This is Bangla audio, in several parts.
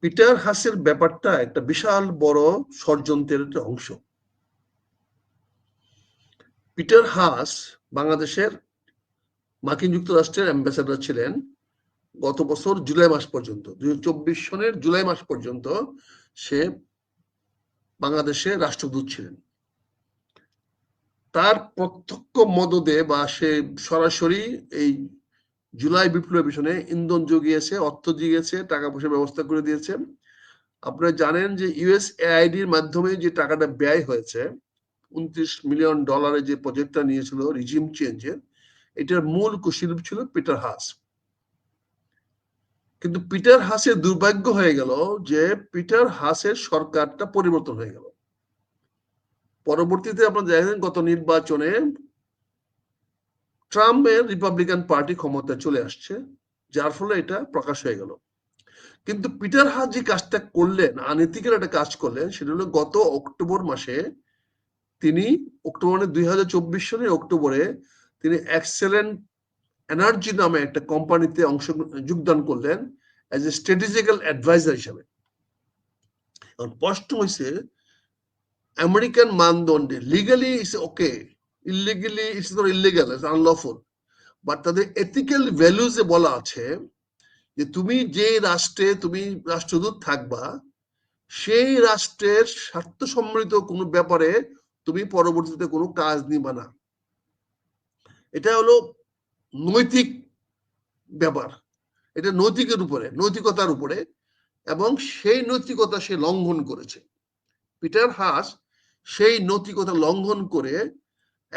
পিটার হাসের ব্যাপারটা একটা বিশাল বড় ষড়যন্ত্রের অংশ। পিটার হাস বাংলাদেশের মার্কিন যুক্তরাষ্ট্রের অ্যাম্বাসেডর ছিলেন গত বছর জুলাই মাস পর্যন্ত, দুই চব্বিশ সনের জুলাই মাস পর্যন্ত সে বাংলাদেশে রাষ্ট্রদূত ছিলেন। তার প্রত্যক্ষ মদদে বা সে সরাসরি এই জুলাই বিপ্লবের পিছনে ইন্ধন জুগিয়েছে, অর্থ জুগিয়েছে, টাকা পয়সা ব্যবস্থা করে দিয়েছে। আপনারা জানেন যে ইউএস এআইডির মাধ্যমে যে টাকাটা ব্যয় হয়েছে, উনত্রিশ মিলিয়ন ডলারের যে প্রজেক্টটা নিয়েছিল, রিজিম চেঞ্জের এটার মূল কুশিল্প ছিল পিটার হাস। কিন্তু পিটার হাসের দুর্ভাগ্য হয়ে গেল যে পিটার হাসের সরকারটা পরিবর্তন হয়ে গেল। পরবর্তীতে আপনারা দেখেন গত নির্বাচনে ট্রাম্পের রিপাবলিকান পার্টি ক্ষমতায় চলে আসছে, যার ফলে এটা প্রকাশ হয়ে গেল। কিন্তু পিটার হাস যে কাজটা করলেন আনীতিকের একটা কাজ করলেন, সেটা হলো গত অক্টোবর মাসে তিনি, অক্টোবর দুই হাজার চব্বিশ সালের অক্টোবরে, তিনি এক্সেলেন্ট এনার্জি নামে একটা কোম্পানিতে অংশ যোগদান করলেন অ্যাজ এ স্ট্র্যাটেজিক্যাল অ্যাডভাইজার হিসাবে। স্পষ্ট হয়েছে American মানদণ্ডে legally it's okay illegally it's not illegal it's unlawful but তাদের এথিক্যাল ভ্যালুজে বলা আছে যে তুমি যে রাষ্ট্রে তুমি রাষ্ট্রদূত থাকবা, সেই রাষ্ট্রের স্বার্থ সম্মিলিত কোনো ব্যাপারে তুমি পরবর্তীতে কোনো কাজ নিবা না। এটা হলো নৈতিক ব্যাপার। এটা নৈতিকের উপরে, নৈতিকতার উপরে। এবং সেই নৈতিকতা সে লঙ্ঘন করেছে। পিটার হাস সেই নৈতিকতা লঙ্ঘন করে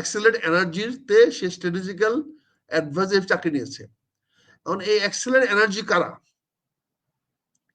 এক্সেলেন্ট এনার্জিতে সে স্ট্র্যাটেজিক্যাল অ্যাডভাইজার চাকরি নিয়েছে। এখন এই এক্সেলেন্ট এনার্জি কারা?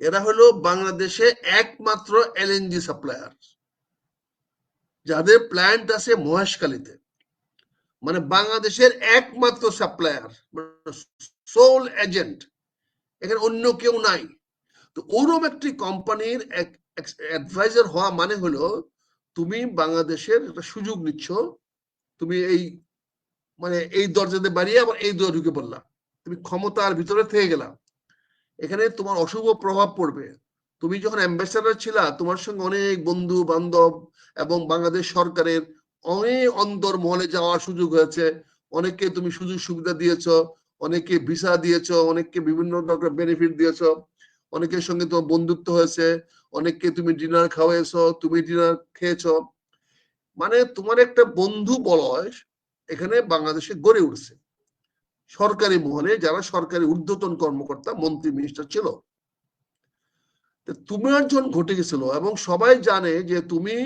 এরা হলো বাংলাদেশে একমাত্র এলএনজি সাপ্লায়ার যাদের প্ল্যান্ট আছে মহেশখালীতে। মানে বাংলাদেশের একমাত্র সাপ্লায়ার সোল এজেন্ট এখানে অন্য কেউ নাই। তো ওরম একটি কোম্পানির এক অ্যাডভাইজার হওয়া মানে হলো, তুমি বাংলাদেশের একটা সুযোগ নিচ্ছ তুমি এই মানে এই দরজাতে বাড়িয়ে আবার এই দর ঢুকে পড়লাম তুমি ক্ষমতার ভিতরে থেকে গেলাম এখানে তোমার অশুভ প্রভাব পড়বে। তুমি যখন অ্যাম্বাসেডার ছিলা, তোমার সঙ্গে অনেক বন্ধু, বান্ধব এবং বাংলাদেশ সরকারের অনেক অন্তর মহলে যাওয়ার সুযোগ হয়েছে। অনেককে তুমি সুযোগ সুবিধা দিয়েছ অনেকে ভিসা দিয়েছ, অনেককে বিভিন্ন রকম বেনিফিট দিয়েছ। অনেকের সঙ্গে তোমার বন্ধুত্ব হয়েছে, অনেককে তুমি ডিনার খাওয়াইছ, তুমি ডিনার খেয়েছ। মানে তোমার একটা বন্ধু বলয় এখানে বাংলাদেশে গড়ে উঠছে। সরকারি মহলে যারা সরকারি ঊর্ধ্বতন কর্মকর্তা, মন্ত্রী মিনিস্টার ছিল। তোমার জন ঘটে গেছিল এবং সবাই জানে যে তুমি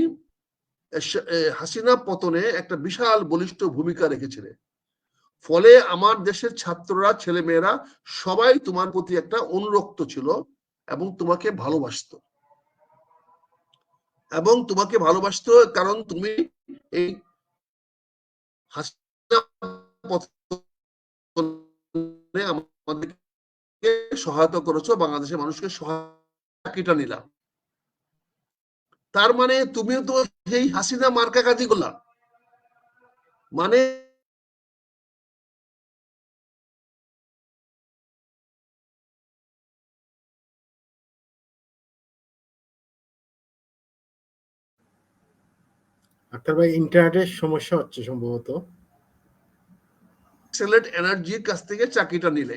হাসিনা পতনে একটা বিশাল বলিষ্ঠ ভূমিকা রেখেছিলে। ফলে আমার দেশের ছাত্ররা ছেলে মেয়েরা সবাই তোমার প্রতি একটা অনুরক্ত ছিল এবং তোমাকে ভালোবাসত। এবং তোমাকে ভালোবাসত কারণ তুমি এই আমাদেরকে সহায়তা করেছ, বাংলাদেশের মানুষকে সহায়তা নিলাম তার মানে তুমিও তো সেই হাসিনা মার্কা কাজই করলাম মানে আক্তার ভাই ইন্টারনেটের সমস্যা হচ্ছে সম্ভবত। সেলেট এনার্জির কাছ থেকে চাকরিটা নিলে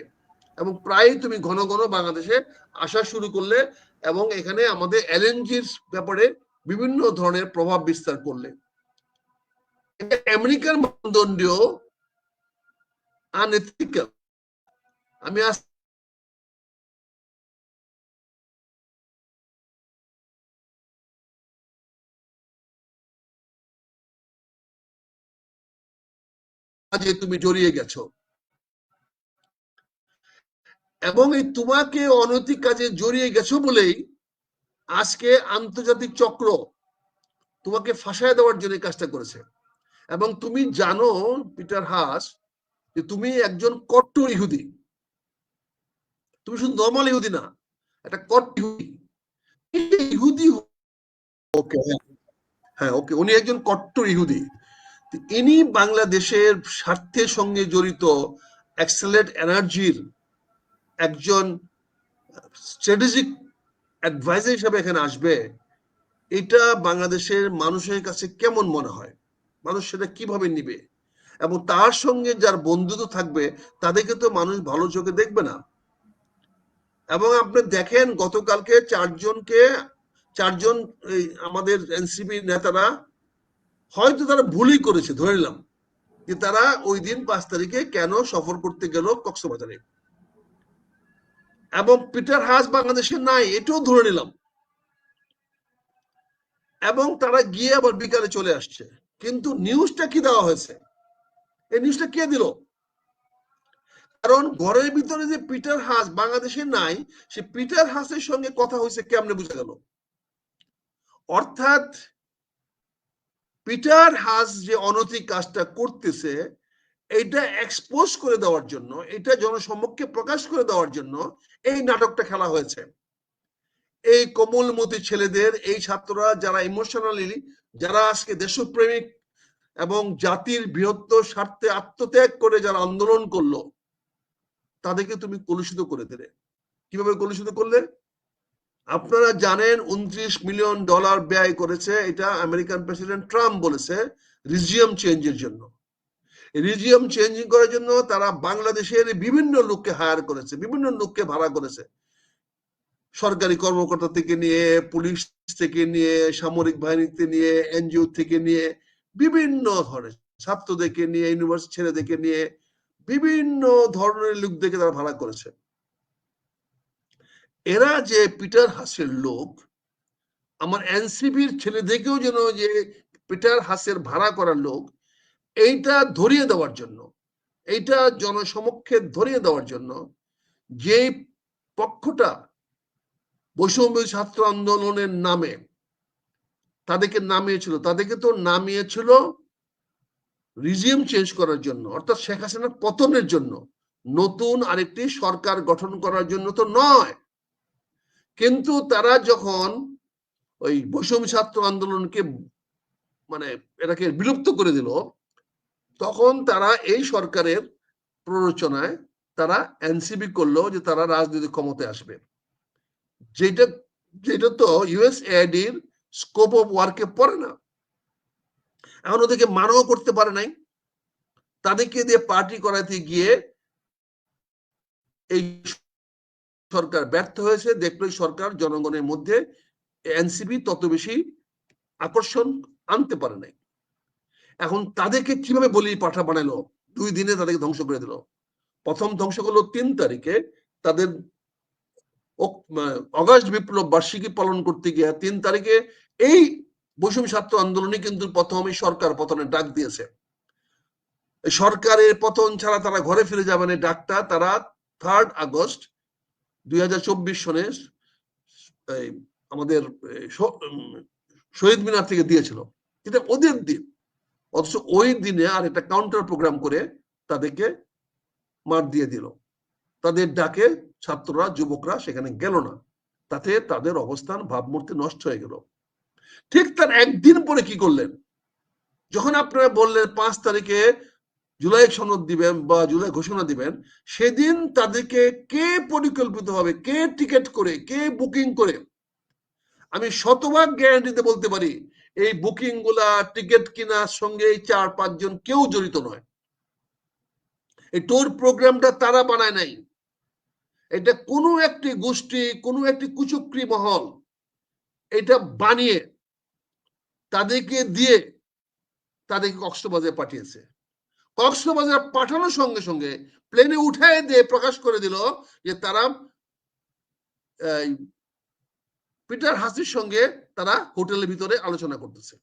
এবং প্রায় তুমি ঘন ঘন বাংলাদেশে আসা শুরু করলে এবং এখানে আমাদের এলএনজির ব্যাপারে বিভিন্ন ধরনের প্রভাব বিস্তার করলে। আমেরিকার মানদণ্ডীয় আনএথিক্যাল আমি আজ কাজে তুমি জড়িয়ে গেছো। এবং এই তোমাকে অনৈতিক কাজে জড়িয়ে গেছো বলেই আজকে আন্তর্জাতিক চক্র তোমাকে ফাঁসায় দেওয়ার জন্য কাজটা করেছে। এবং তুমি জানো, পিটার হাস, যে তুমি একজন কট্টর ইহুদি। তুমি শুধু নর্মাল ইহুদি না, একটা কট ইহুদি। ইহুদি ওকে হ্যাঁ ওকে, উনি একজন কট্টর ইহুদি। ইনি বাংলাদেশের স্বার্থের সঙ্গে জড়িত এক্সেলেট এনার্জির একজন স্ট্র্যাটেজিক অ্যাডভাইজার হিসাবে এখানে আসবে, এটা বাংলাদেশের মানুষের কাছে কেমন মনে হয়? মানুষ সেটা কীভাবে নিবে? এবং তার সঙ্গে যার বন্ধুত্ব থাকবে, তাদেরকে তো মানুষ ভালো চোখে দেখবে না। এবং আপনি দেখেন গতকালকে চারজনকে, চারজন আমাদের এনসিপি নেতারা হয়তো তারা ভুলই করেছে, ধরে নিলাম যে তারা ওই দিন পাঁচ তারিখে কেন সফর করতে গেল কক্সবাজারে। এবং পিটার হাস বাংলাদেশে নাই, এটাও ধরে নিলাম। এবং তারা গিয়ে আবার বিকালে চলে আসছে। কিন্তু নিউজটা কি দেওয়া হয়েছে? এই নিউজটা কে দিল? কারণ ঘরের ভিতরে যে পিটার হাস বাংলাদেশে নাই, সে পিটার হাসের সঙ্গে কথা হয়েছে কেমনে বুঝা গেল? অর্থাৎ পিটার হাস যে অনৈতিক কাজটা করতেছে এটা এক্সপোজ করে দেওয়ার জন্য এটা জনসমক্ষে প্রকাশ করে দেওয়ার জন্য এই নাটকটা খেলা হয়েছে। এই কোমলমতি ছেলেদের, এই ছাত্ররা যারা ইমোশনালি যারা আজকে দেশপ্রেমিক এবং জাতির বৃহত্তর স্বার্থে আত্মত্যাগ করে যারা আন্দোলন করল, তাদেরকে তুমি কলুষিত করে দিলে। কীভাবে কলুষিত করলে? আপনারা জানেন উনত্রিশ মিলিয়ন ডলার ব্যয় করেছে এটা আমেরিকান প্রেসিডেন্ট ট্রাম্প বলেছে রিজিয়াম চেঞ্জের জন্য। রিজিয়াম চেঞ্জিং করার জন্য তারা বাংলাদেশের বিভিন্ন লোককে হায়ার করেছে, বিভিন্ন লোককে ভাড়া করেছে। সরকারি কর্মকর্তা থেকে নিয়ে, পুলিশ থেকে নিয়ে, সামরিক বাহিনীতে নিয়ে, এনজিও থেকে নিয়ে, বিভিন্ন ধরনের ছাত্রদেরকে নিয়ে, ইউনিভার্সিটি ছেলেদেরকে নিয়ে, বিভিন্ন ধরনের লোকদেরকে তারা ভাড়া করেছে। এরা যে পিটার হাসের লোক, আমার এনসিবির ছেলেদেরকেও যেন যে পিটার হাসের ভাড়া করার লোক, এইটা ধরিয়ে দেওয়ার জন্য, এইটা জনসমক্ষে ধরিয়ে দেওয়ার জন্য যে পক্ষটা বৈষম্য ছাত্র আন্দোলনের নামে তাদেরকে নামিয়েছিল, তাদেরকে তো নামিয়েছিল রিজিম চেঞ্জ করার জন্য, অর্থাৎ শেখ হাসিনার পতনের জন্য, নতুন আরেকটি সরকার গঠন করার জন্য তো নয়। কিন্তু তারা যখন ওই বৈষম্য ছাত্র আন্দোলনকে মানে এটাকে বিলুপ্ত করে দিল, তখন তারা এই সরকারের প্ররোচনায় তারা এনসিবি করল যে তারা রাজনৈতিক ক্ষমতায় আসবে। যেটা যেটা তো ইউএস এআইডির স্কোপ অফ ওয়ার্কে পড়ে না। এখন ওদেরকে মানও করতে পারে নাই। তাদেরকে দিয়ে পার্টি করাতে গিয়ে এই সরকার ব্যর্থ হয়েছে দেখল সরকার জনগণের মধ্যে এনসিপি তত বেশি আকর্ষণ আনতে পারে নাই। এখন তাদেরকে কীভাবে বলি পাঠা বানালো? দুই দিনে তাদেরকে ধ্বংস করে দিল। প্রথম ধ্বংস করল তিন তারিখে। তাদের অগাস্ট বিপ্লব বার্ষিকী পালন করতে গিয়ে তিন তারিখে এই বৈষম্য ছাত্র আন্দোলনে কিন্তু প্রথমে সরকার পতনের ডাক দিয়েছে। সরকারের পতন ছাড়া তারা ঘরে ফিরে যাবেন ডাকটা তারা থার্ড আগস্ট দুই হাজার চব্বিশ সনে আমাদের শহীদ মিনার থেকে দিয়েছিল। এটা ওদের দিন। অথচ ওই দিনে আর একটা কাউন্টার প্রোগ্রাম করে তাদেরকে মার দিয়ে দিল। তাদের ডাকে ছাত্ররা, যুবকরা সেখানে গেল না। তাতে তাদের অবস্থান ভাবমূর্তি নষ্ট হয়ে গেল। ঠিক তার একদিন পরে কি করলেন? যখন আপনারা বললেন পাঁচ তারিখে জুলাই সনদ দিবেন বা জুলাই ঘোষণা দিবেন, সেদিন তাদেরকে কে পরিকল্পিত হবে, কে টিকিট করে, কে বুকিং করে? আমি শতভাগ গ্যারান্টিতে বলতে পারি, এই বুকিংগুলা টিকিট কেনার সঙ্গে চার, পাঁচজন কেউ জড়িত নয়। এই ট্যুর প্রোগ্রামটা তারা বানায় নাই। এটা কোনো একটি গোষ্ঠী, কোনো একটি কুচক্রি মহল, এটা বানিয়ে তাদেরকে দিয়ে তাদেরকে কক্সবাজারে পাঠিয়েছে। কক্সবাজার পাঠানোর সঙ্গে সঙ্গে প্লেনে উঠায় দিয়ে প্রকাশ করে দিল যে তারা পিটার হাসির সঙ্গে তারা হোটেলের ভিতরে আলোচনা করতেছে।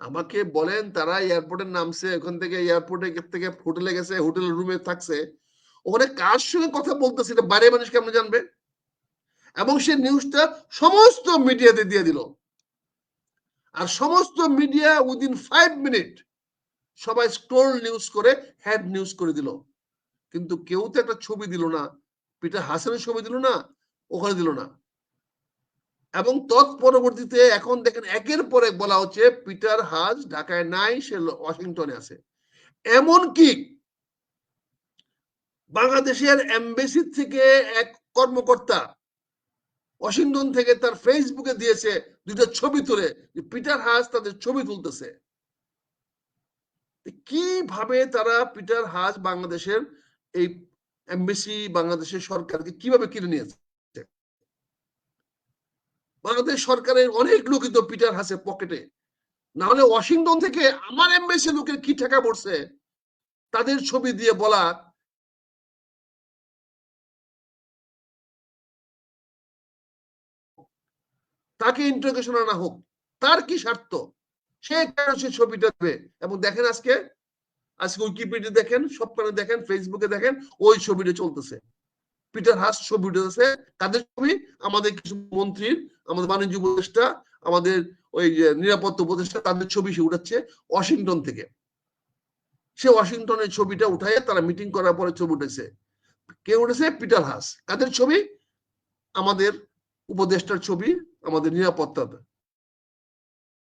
আমাকে বলেন তারা এয়ারপোর্টের নামছে, ওখান থেকে এয়ারপোর্টে থেকে হোটেলে গেছে হোটেলের রুমে থাকছে। ওখানে কার সঙ্গে কথা বলতেছে এটা বাইরে মানুষ কেমন জানবে? এবং সে নিউজটা সমস্ত মিডিয়াতে দিয়ে দিল। আর সমস্ত মিডিয়া উইদিন ফাইভ মিনিট সবাই স্ক্রোল নিউজ করে হেড নিউজ করে দিল। কিন্তু কেউ তো একটা ছবি দিল না পিটার হাসানের ছবি দিল না, ওখানে দিল না। এবং তৎপরবর্তীতে এখন দেখেন একের পর এক বলা হচ্ছে পিটার হাজ ঢাকায় নাই, সে ওয়াশিংটনে আছে। এমন কি বাংলাদেশের এমবেসি থেকে এক কর্মকর্তা ওয়াশিংটন থেকে তার ফেসবুকে দিয়েছে দুইটা ছবি তুলে পিটার হাজ তাদের ছবি তুলতেছে। কীভাবে তারা পিটার হাস বাংলাদেশের এই এমবিসি, বাংলাদেশের সরকারকে কীভাবে কিনে নিয়েছে? বাংলাদেশ সরকারের অনেক লোকই তো পিটার হাসের পকেটে। না হলে ওয়াশিংটন থেকে আমার এমবিসি লোকের কি টাকা পড়ছে? তাদের ছবি দিয়ে বলা তাকে ইন্টারোগেশন আনা হোক। তার কি স্বার্থ? সে কেন সে ছবিটা দেবে এবং দেখেন আজকে আজকে উইকিপিডিয়া দেখেন, সবখানে দেখেন ফেসবুকে দেখেন, ওই ছবিটা চলতেছে। পিটার হাস ছবি উঠেছে, তাদের ছবি, আমাদের কিছু মন্ত্রীর, আমাদের বাণিজ্য উপদেষ্টা, আমাদের ওই নিরাপত্তা উপদেষ্টা, তাদের ছবি সে উঠাচ্ছে ওয়াশিংটন থেকে। সে ওয়াশিংটনের ছবিটা উঠায়, তারা মিটিং করার পরে ছবি উঠেছে। কে উঠেছে? পিটার হাস কাদের ছবি? আমাদের উপদেষ্টার ছবি, আমাদের নিরাপত্তা